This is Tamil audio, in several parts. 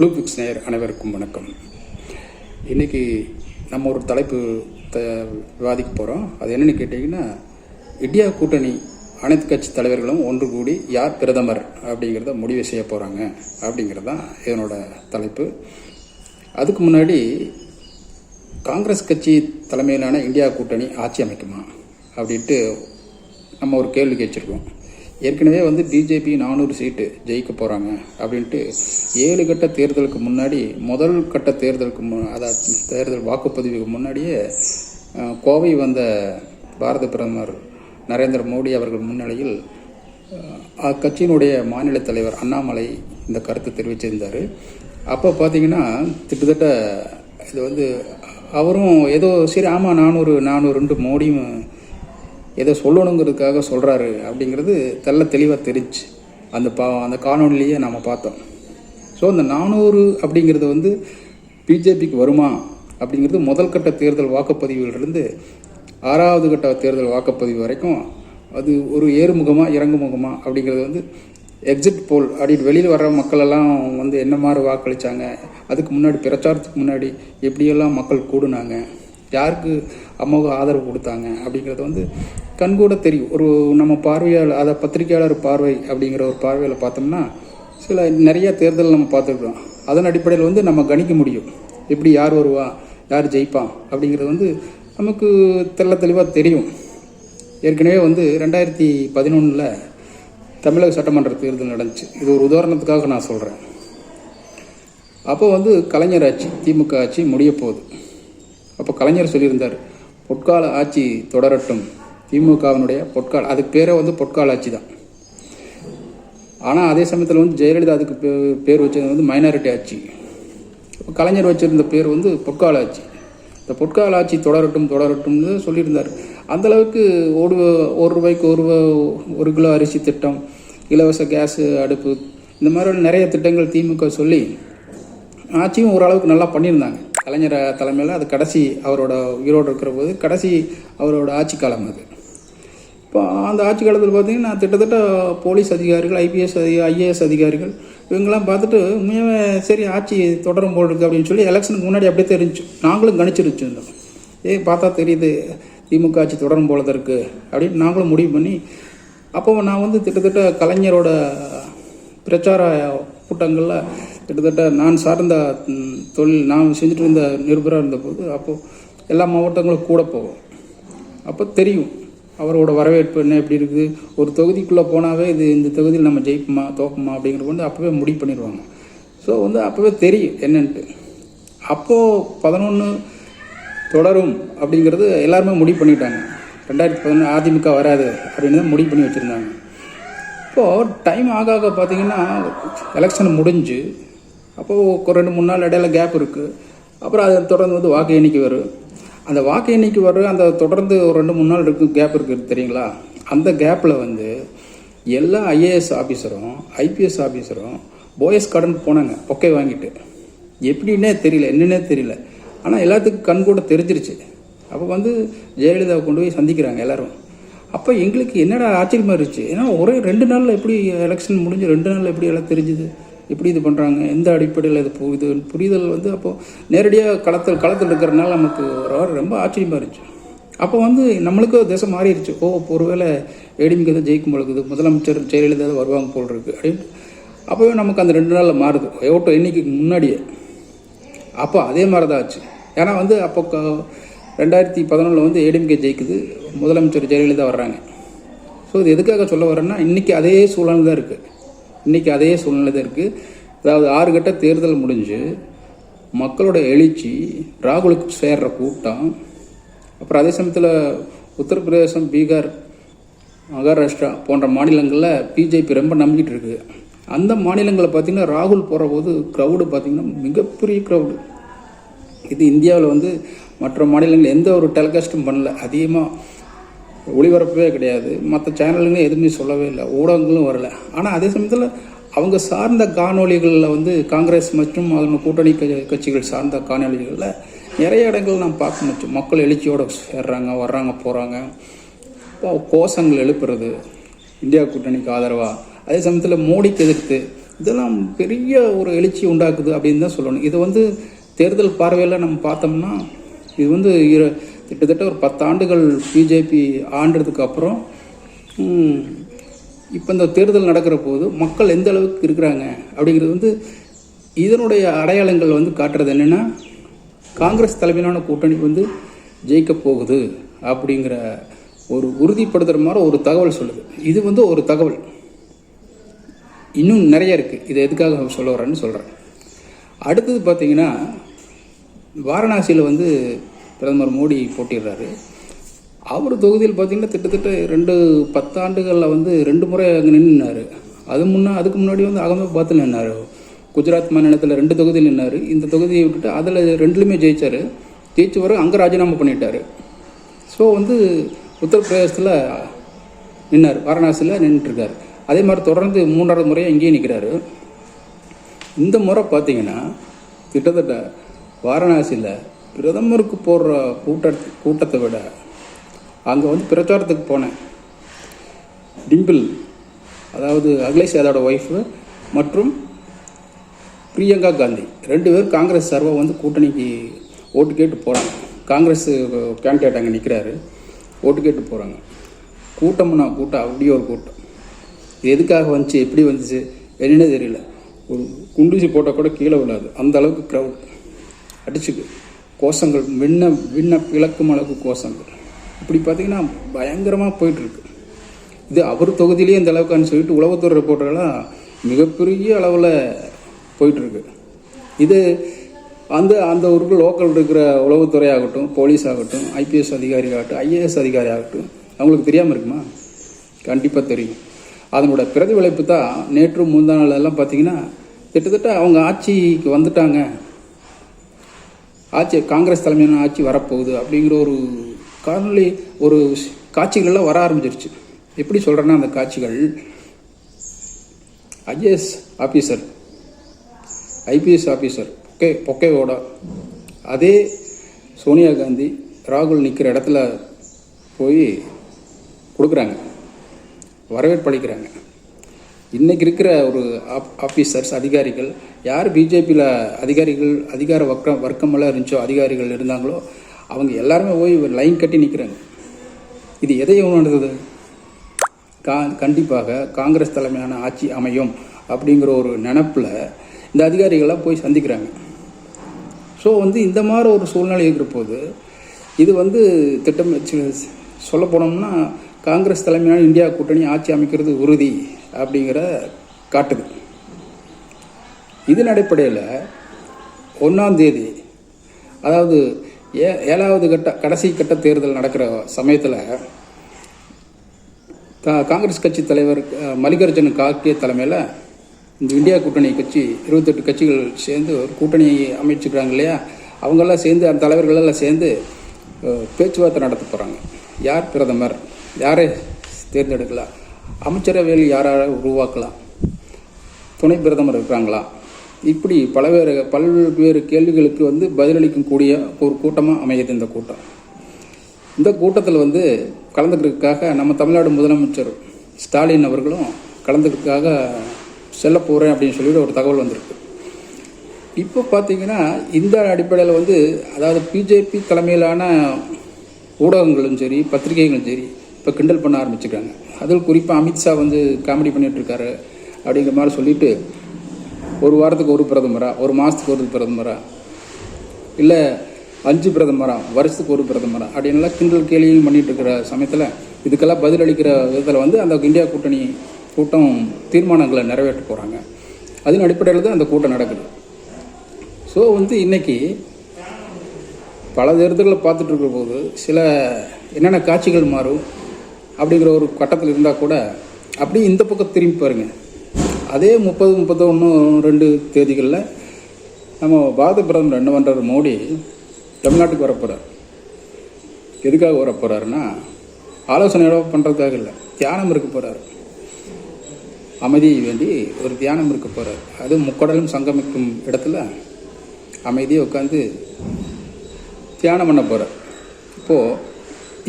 ப்ளூ பிக்ஸ் நேயர் அனைவருக்கும் வணக்கம். இன்றைக்கி நம்ம ஒரு தலைப்பு த விவாதிக்க போகிறோம் அது என்னென்னு கேட்டிங்கன்னா இந்தியா கூட்டணி அனைத்து கட்சி தலைவர்களும் ஒன்று கூடி யார் பிரதமர் அப்படிங்கிறத முடிவு செய்ய போகிறாங்க அப்படிங்கிறது தான் இதனோட தலைப்பு. அதுக்கு முன்னாடி காங்கிரஸ் கட்சி தலைமையிலான இந்தியா கூட்டணி ஆட்சி அமைக்குமா அப்படின்ட்டு நம்ம ஒரு கேள்வி கேட்டிருக்கோம். ஏற்கனவே வந்து பிஜேபி நானூறு சீட்டு ஜெயிக்க போகிறாங்க அப்படின்ட்டு ஏழு கட்ட தேர்தலுக்கு முன்னாடி முதல் கட்ட தேர்தலுக்கு மு அதாவது தேர்தல் வாக்குப்பதிவுக்கு முன்னாடியே கோவை வந்த பாரத பிரதமர் நரேந்திர மோடி அவர்கள் முன்னிலையில் அக்கட்சியினுடைய மாநில தலைவர் அண்ணாமலை இந்த கருத்தை தெரிவிச்சிருந்தார். அப்போ பார்த்தீங்கன்னா கிட்டத்தட்ட இது வந்து அவரும் ஏதோ சரி ஆமாம் நானூறு நானூறுன்ட்டு மோடியும் ஏதோ சொல்லணுங்கிறதுக்காக சொல்கிறாரு அப்படிங்கிறது தெல்ல தெளிவாக தெரிஞ்சு அந்த பா அந்த காணொலியிலேயே நாம் பார்த்தோம். ஸோ அந்த நானூறு அப்படிங்கிறது வந்து பிஜேபிக்கு வருமா அப்படிங்கிறது முதல் கட்ட தேர்தல் வாக்குப்பதிவிலிருந்து ஆறாவது கட்ட தேர்தல் வாக்குப்பதிவு வரைக்கும் அது ஒரு ஏறுமுகமாக இறங்குமுகமாக அப்படிங்கிறது வந்து எக்ஸிட் போல் அப்படின்னு வெளியில் வர்ற மக்களெல்லாம் வந்து என்ன மாதிரி வாக்களித்தாங்க அதுக்கு முன்னாடி பிரச்சாரத்துக்கு முன்னாடி எப்படியெல்லாம் மக்கள் கூடுனாங்க யாருக்கு அமோக ஆதரவு கொடுத்தாங்க அப்படிங்கிறது வந்து கண்கூட தெரியும். ஒரு நம்ம பார்வையாளர் அதை பத்திரிகையாளர் பார்வை அப்படிங்கிற ஒரு பார்வையில் பார்த்தோம்னா சில நிறைய தேர்தல் நம்ம பார்த்துருக்கோம் அதன் அடிப்படையில் வந்து நம்ம கணிக்க முடியும். எப்படி யார் வருவா யார் ஜெயிப்பான் அப்படிங்கிறது வந்து நமக்கு தெள்ள தெளிவாக தெரியும். ஏற்கனவே வந்து ரெண்டாயிரத்தி பதினொன்றில் தமிழக சட்டமன்ற தேர்தல் நடந்துச்சு. இது ஒரு உதாரணத்துக்காக நான் சொல்கிறேன் அப்போ வந்து கலைஞர் ஆட்சி திமுக ஆட்சி முடிய போகுது. அப்போ கலைஞர் சொல்லியிருந்தார் பொற்கால ஆட்சி தொடரட்டும். திமுகவினுடைய பொற்கால் அதுக்கு பேரே வந்து பொற்கால ஆட்சி தான். ஆனால் அதே சமயத்தில் வந்து ஜெயலலிதா அதுக்கு பேர் வச்சது வந்து மைனாரிட்டி ஆட்சி. கலைஞர் வச்சிருந்த பேர் வந்து பொற்கால ஆட்சி. இந்த பொற்கால ஆட்சி தொடரட்டும் தொடரட்டும்னு சொல்லியிருந்தார். அந்தளவுக்கு ஒரு ஒரு ரூபாய்க்கு ஒரு ஒரு கிலோ அரிசி திட்டம் இலவச கேஸு அடுப்பு இந்த மாதிரி நிறைய திட்டங்கள் திமுக சொல்லி ஆட்சியும் ஓரளவுக்கு நல்லா பண்ணியிருந்தாங்க. கலைஞர் தலைமையில் அது கடைசி அவரோட உயிரோடு இருக்கிற போது கடைசி அவரோட ஆட்சி காலம் அது. இப்போ அந்த ஆட்சி காலத்தில் பார்த்தீங்கன்னா கிட்டத்தட்ட போலீஸ் அதிகாரிகள் ஐபிஎஸ் அதிக ஐஏஎஸ் அதிகாரிகள் இவங்கெல்லாம் பார்த்துட்டு உண்மையாகவே சரி ஆட்சி தொடரும் போல் இருக்குது அப்படின்னு சொல்லி எலெக்ஷனுக்கு முன்னாடி அப்படியே தெரிஞ்சு நாங்களும் கணிச்சிருச்சிருந்தோம் ஏ பார்த்தா தெரியுது திமுக ஆட்சி தொடரும் போல தான் அப்படின்னு நாங்களும் முடிவு பண்ணி அப்போ நான் வந்து கிட்டத்தட்ட கலைஞரோட பிரச்சார கூட்டங்களில் கிட்டத்தட்ட நான் சார்ந்த தொழில் நான் செஞ்சுட்டு இருந்த நிருபராக இருந்தபோது அப்போது எல்லா மாவட்டங்களும் கூட போவோம் அப்போ தெரியும் அவரோட வரவேற்பு என்ன எப்படி இருக்குது. ஒரு தொகுதிக்குள்ளே போனாவே இது இந்த தொகுதியில் நம்ம ஜெயிப்போமா தோப்போமா அப்படிங்கிற வந்து அப்போவே முடிவு பண்ணிடுவாங்க. ஸோ வந்து அப்போவே தெரியும் என்னன்ட்டு. அப்போது பதினொன்று தொடரும் அப்படிங்கிறது எல்லாருமே முடிவு பண்ணிட்டாங்க. ரெண்டாயிரத்தி பதினொன்று அதிமுக வராது அப்படின்னு தான் முடிவு பண்ணி வச்சுருந்தாங்க. இப்போது டைம் ஆக ஆக பார்த்தீங்கன்னா எலெக்ஷன் முடிஞ்சு அப்போது ஒரு ரெண்டு மூணு நாள் இடையில கேப் இருக்குது அப்புறம் அதை தொடர்ந்து வந்து வாக்கு எண்ணிக்கை வரும். அந்த வாக்கு எண்ணிக்கை வரும் அந்த தொடர்ந்து ஒரு ரெண்டு மூணு நாள் இருக்கு கேப் இருக்குது தெரியுங்களா? அந்த கேப்பில் வந்து எல்லா ஐஏஎஸ் ஆஃபீஸரும் ஐபிஎஸ் ஆஃபீஸரும் போயஸ் கடன் போனாங்க பொக்கை வாங்கிட்டு. எப்படின்னே தெரியல என்னன்னே தெரியல. ஆனால் எல்லாத்துக்கும் கண் கூட தெரிஞ்சிருச்சு. அப்போ வந்து ஜெயலலிதாவை கொண்டு போய் சந்திக்கிறாங்க எல்லோரும். அப்போ எங்களுக்கு என்னடா ஆச்சரியமா இருந்துச்சு? ஏன்னா ஒரே ரெண்டு நாளில் எப்படி எலெக்ஷன் முடிஞ்சு ரெண்டு நாளில் எப்படி எல்லாம் தெரிஞ்சுது? எப்படி இது பண்ணுறாங்க எந்த அடிப்படையில் இது இது புரிதல் வந்து அப்போது நேரடியாக களத்தில் களத்தில் இருக்கிறனால நமக்கு ஒரு வாரம் ரொம்ப ஆச்சரியமாக இருந்துச்சு. அப்போ வந்து நம்மளுக்கு தேசம் மாறிடுச்சு. ஓ ஒருவேளை ஏடிமிக்கு தான் ஜெயிக்கும் போல முதலமைச்சர் ஜெயலலிதா தான் வருவாங்க போல் இருக்கு அப்படின்னு. அப்போவே நமக்கு அந்த ரெண்டு நாளில் மாறுது. ஓட்டு எண்ணிக்கைக்கு முன்னாடியே. அப்போ அதே மாதிரி தான் ஆச்சு. ஏன்னா வந்து அப்போ ரெண்டாயிரத்தி பதினொன்றில் வந்து ஏடிஎம்கே ஜெயிக்குது. முதலமைச்சர் ஜெயலலிதா வர்றாங்க. ஸோ இது எதுக்காக சொல்ல வரேன்னா இன்றைக்கி அதே சூழல் தான் இருக்குது இன்றைக்கி அதே சூழ்நிலை தான் இருக்குது அதாவது ஆறு கட்ட தேர்தல் முடிஞ்சு மக்களோட எழுச்சி ராகுலுக்கு சேர்ற கூட்டம் அப்புறம் அதே சமயத்தில் உத்தரப்பிரதேசம் பீகார் மகாராஷ்டிரா போன்ற மாநிலங்களில் பிஜேபி ரொம்ப நம்பிக்கிட்டு இருக்குது அந்த மாநிலங்களில் பார்த்திங்கன்னா ராகுல் போகிற போது க்ரௌடு பார்த்திங்கன்னா மிகப்பெரிய க்ரௌடு இது இந்தியாவில் வந்து மற்ற மாநிலங்கள் எந்த ஒரு டெலிகாஸ்ட்டும் பண்ணல. அதிகமாக ஒளிபரப்பவே கிடையாது. மற்ற சேனலுங்க எதுவுமே சொல்லவே இல்லை. ஊடகங்களும் வரல. ஆனால் அதே சமயத்தில் அவங்க சார்ந்த காணொளிகளில் வந்து காங்கிரஸ் மற்றும் அதன் கூட்டணி கட்சிகள் சார்ந்த காணொளிகளில் நிறைய இடங்கள் நாம் பார்க்க முடியும். மக்கள் எழுச்சியோடு சேர்றாங்க வர்றாங்க போகிறாங்க இப்போ கோஷங்கள் எழுப்புறது இந்தியா கூட்டணிக்கு ஆதரவாக அதே சமயத்தில் மோடிக்கு எதிர்த்து இதெல்லாம் பெரிய ஒரு எழுச்சி உண்டாக்குது அப்படின்னு தான் சொல்லணும். இது வந்து தேர்தல் பார்வையில் நம்ம பார்த்தோம்னா இது வந்து கிட்டத்தட்ட ஒரு பத்தாண்டுகள் பிஜேபி ஆண்டதுக்கு அப்புறம் இப்போ இந்த தேர்தல் நடக்கிற போது மக்கள் எந்த அளவுக்கு இருக்கிறாங்க அப்படிங்கிறது வந்து இதனுடைய அடையாளங்கள் வந்து காட்டுறது என்னென்னா காங்கிரஸ் தலைமையிலான கூட்டணி வந்து ஜெயிக்க போகுது அப்படிங்கிற ஒரு உறுதிப்படுத்துகிற மாதிரி ஒரு தகவல் சொல்லுது. இது வந்து ஒரு தகவல். இன்னும் நிறைய இருக்குது இதை எதுக்காக சொல்ல வரேன்னு சொல்கிறேன் அடுத்தது பார்த்தீங்கன்னா வாரணாசியில் வந்து பிரதமர் மோடி போட்டிடுறாரு. அவர் தொகுதியில் பார்த்தீங்கன்னா கிட்டத்தட்ட ரெண்டு பத்தாண்டுகளில் வந்து ரெண்டு முறை அங்கே நின்றுனார் அது முன்னே அதுக்கு முன்னாடி வந்து அகமதாபாத்தில் நின்னார். குஜராத் மாநிலத்தில் ரெண்டு தொகுதியில் நின்னார். இந்த தொகுதியை விட்டுட்டு அதில் ரெண்டுலையுமே ஜெயிச்சார். ஜெயிச்சு வர அங்கே ராஜினாமா பண்ணிட்டார். ஸோ வந்து உத்தரப்பிரதேசத்தில் நின்னார். வாரணாசியில் நின்றுட்டுருக்கார். அதே மாதிரி தொடர்ந்து மூன்றாவது முறையாக இங்கேயே நிற்கிறாரு இந்த முறை பார்த்தீங்கன்னா கிட்டத்தட்ட வாரணாசியில் பிரதமருக்கு போடுற கூட்ட கூட்டத்தை விட அங்கே வந்து பிரச்சாரத்துக்கு போனேன். டிம்பிள் அதாவது அகிலேஷ் யாதவோட ஒய்ஃபு மற்றும் பிரியங்கா காந்தி. ரெண்டு பேரும் காங்கிரஸ் சார்பாக வந்து கூட்டணிக்கு ஓட்டு கேட்டு போகிறாங்க காங்கிரஸ் கேண்டிடேட் அங்கே நிற்கிறாரு ஓட்டு கேட்டு போகிறாங்க கூட்டம்னா கூட்டம் அப்படியே ஒரு கூட்டம். இது எதுக்காக வந்துச்சு எப்படி வந்துச்சு என்னன்னே தெரியல. ஒரு குண்டூசி போட்டால் கூட கீழே விழாது. அந்த அளவுக்கு க்ரௌட் அடிச்சுக்கு கோஷங்கள் விண்ண விண்ண பிளக்கும் அளவு கோஷங்கள். இப்படி பார்த்தீங்கன்னா பயங்கரமாக போயிட்டுருக்கு. இது அவர் தொகுதியிலேயே இந்த அளவுக்குன்னு சொல்லிட்டு உளவுத்துறை ரிப்போர்ட்டர்களாம் மிகப்பெரிய அளவில் போயிட்டுருக்கு. இது அந்த அந்த ஊருக்கு லோக்கல் இருக்கிற உளவுத்துறை ஆகட்டும் போலீஸ் ஆகட்டும் ஐபிஎஸ் அதிகாரி ஆகட்டும் ஐஏஎஸ் அதிகாரி ஆகட்டும் அவங்களுக்கு தெரியாமல் இருக்குமா? கண்டிப்பாக தெரியும். அதனோட பிரதிபலிப்பு தான் நேற்று முந்தா நாள் எல்லாம் பார்த்தீங்கன்னா கிட்டத்தட்ட அவங்க ஆட்சிக்கு வந்துட்டாங்க. ஆட்சி காங்கிரஸ் தலைமையான ஆட்சி வரப்போகுது அப்படிங்கிற ஒரு காணொலி ஒரு காட்சிகள்லாம் வர ஆரம்பிச்சிருச்சு. எப்படி சொல்கிறேன்னா அந்த காட்சிகள் IAS officer IPS officer bouquet பொக்கேவோட அதே சோனியா காந்தி ராகுல் நிற்கிற இடத்துல போய் கொடுக்குறாங்க. வரவேற்பளிக்கிறாங்க இன்றைக்கி இருக்கிற ஒரு ஆப் ஆஃபீஸர்ஸ் அதிகாரிகள் யார் பிஜேபியில் அதிகாரிகள் அதிகார வர்க்கம் வர்க்கமெல்லாம் இருந்துச்சோ அதிகாரிகள் இருந்தாங்களோ அவங்க எல்லாருமே போய் ஒரு லைன் கட்டி நிற்கிறாங்க இது எதை உணர்ந்தது? கா கண்டிப்பாக காங்கிரஸ் தலைமையான ஆட்சி அமையும் அப்படிங்கிற ஒரு நினப்பில் இந்த அதிகாரிகள்லாம் போய் சந்திக்கிறாங்க. ஸோ வந்து இந்த மாதிரி ஒரு சூழ்நிலை இருக்கிற போது இது வந்து திட்டம் சொல்ல போனோம்னா காங்கிரஸ் தலைமையான இந்தியா கூட்டணி ஆட்சி அமைக்கிறது உறுதி. அப்படிங்கிற காட்டுது. இதன் அடிப்படையில் ஒன்றாம் தேதி அதாவது ஏ ஏழாவது கட்ட கடைசி கட்ட தேர்தல் நடக்கிற சமயத்தில் கா காங்கிரஸ் கட்சி தலைவர் மல்லிகார்ஜுன கார்கே தலைமையில் இந்த இந்தியா கூட்டணி கட்சி இருபத்தெட்டு கட்சிகள் சேர்ந்து ஒரு கூட்டணி அமைச்சுக்கிறாங்க இல்லையா? அவங்கெல்லாம் சேர்ந்து அந்த தலைவர்களெல்லாம் சேர்ந்து பேச்சுவார்த்தை நடத்த போகிறாங்க யார் பிரதமர்? யாரை தேர்ந்தெடுக்கலாம்? அமைச்சரவையில் யாரை உருவாக்கலாம்? துணை பிரதமர் இருக்கிறாங்களா? இப்படி பலவேறு பல்வேறு கேள்விகளுக்கு வந்து பதிலளிக்கும் கூடிய ஒரு கூட்டமாக அமையுது இந்த கூட்டம். இந்த கூட்டத்தில் வந்து கலந்துக்கிறதுக்காக நம்ம தமிழ்நாடு முதலமைச்சர் ஸ்டாலின் அவர்களும் கலந்துக்கிறதுக்காக செல்ல போகிறேன் அப்படின்னு சொல்லிட்டு ஒரு தகவல் வந்திருக்கு. இப்போ பார்த்தீங்கன்னா இந்த அடிப்படையில் வந்து அதாவது பிஜேபி தலைமையிலான ஊடகங்களும் சரி பத்திரிகைகளும் சரி இப்போ கிண்டல் பண்ண ஆரம்பிச்சுக்கிறாங்க அதில் குறிப்பாக அமித்ஷா வந்து காமெடி பண்ணிகிட்ருக்காரு அப்படிங்கிற மாதிரி சொல்லிட்டு ஒரு வாரத்துக்கு ஒரு பிரதமரா ஒரு மாதத்துக்கு ஒரு பிரதமரா இல்லை அஞ்சு பிரதமரா வருஷத்துக்கு ஒரு பிரதமரா அப்படின்லாம் கிண்டல் கேலியும் பண்ணிட்டு இருக்கிற சமயத்தில் இதுக்கெல்லாம் பதிலளிக்கிற விதத்தில் வந்து அந்த இந்தியா கூட்டணி கூட்டம் தீர்மானங்களை நிறைவேற்ற போகிறாங்க அதன் அடிப்படையில் தான் அந்த கூட்டம் நடக்குது. ஸோ வந்து இன்றைக்கி பல தேர்தல்களை பார்த்துட்டு இருக்கிற போது சில என்னென்ன காட்சிகள் மாறும் அப்படிங்கிற ஒரு கட்டத்தில் இருந்தால் கூட அப்படியே இந்த பக்கம் திரும்பி பாருங்க. அதே முப்பது முப்பத்தொன்று ரெண்டு தேதிகளில் நம்ம பாரத பிரதமர் என்ன பண்ணுறாரு மோடி தமிழ்நாட்டுக்கு வரப்போகிறார் எதுக்காக வர போகிறாருன்னா ஆலோசனையோட பண்ணுறதுக்காக இல்லை தியானம் இருக்க போகிறார் அமைதியை வேண்டி ஒரு தியானம் இருக்க போகிறார் அது முக்கடலும் சங்கமிக்கும் இடத்துல அமைதியை உட்காந்து தியானம் பண்ண போகிறார் இப்போது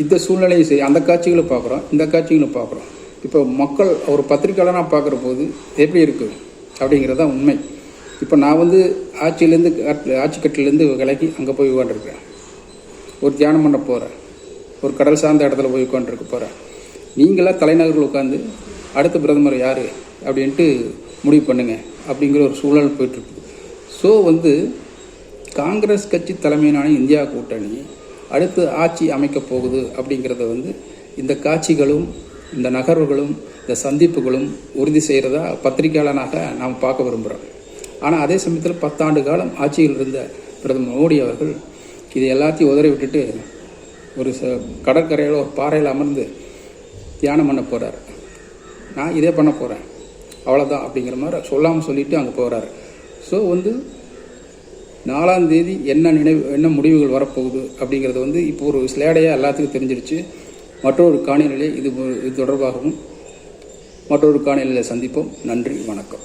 இந்த சூழ்நிலையை செய்ய அந்த காட்சிகளை பார்க்குறோம் இந்த காட்சிகளும் பார்க்குறோம். இப்போ மக்கள் ஒரு பத்திரிக்கையாளராக பார்க்குற போது எப்படி இருக்குது அப்படிங்கிறது தான் உண்மை. இப்போ நான் வந்து ஆட்சியிலேருந்து ஆட்சி கட்டிலேருந்து விலகி அங்கே போய் உட்காந்துருக்கேன் ஒரு தியானம் பண்ண போகிறேன் ஒரு கடல் சார்ந்த இடத்துல போய் உட்காந்துருக்க போகிறேன் நீங்களாக தலைநகரில் உட்காந்து அடுத்த பிரதமர் யார் அப்படின்ட்டு முடிவு பண்ணுங்க அப்படிங்கிற ஒரு சூழல் போயிட்டுருக்கு ஸோ வந்து காங்கிரஸ் கட்சி தலைமையிலான இந்தியா கூட்டணி அடுத்து ஆட்சி அமைக்கப் போகுது அப்படிங்கிறத வந்து இந்த காட்சிகளும் இந்த நகர்வுகளும் இந்த சந்திப்புகளும் உறுதி செய்கிறதா பத்திரிகையாளனாக நாம் பார்க்க விரும்புகிறோம் ஆனால் அதே சமயத்தில் பத்தாண்டு காலம் ஆட்சியில் இருந்த பிரதமர் மோடி அவர்கள் இது எல்லாத்தையும் உதறி விட்டுட்டு ஒரு ச கடற்கரையில் ஒரு பாறையில் அமர்ந்து தியானம் பண்ண போகிறார் நான் இதே பண்ண போகிறேன் அவ்வளோதான் அப்படிங்கிற மாதிரி சொல்லாமல் சொல்லிவிட்டு அங்கே போகிறாரு ஸோ வந்து நாலாம் தேதி என்ன நினைவு என்ன முடிவுகள் வரப்போகுது அப்படிங்கிறது வந்து இப்போ ஒரு ஸ்லேடையாக எல்லாத்துக்கும் தெரிஞ்சிருச்சு. மற்றொரு காணொலியிலே இது இது தொடர்பாகவும் மற்றொரு காணொலியில் சந்திப்போம். நன்றி வணக்கம்.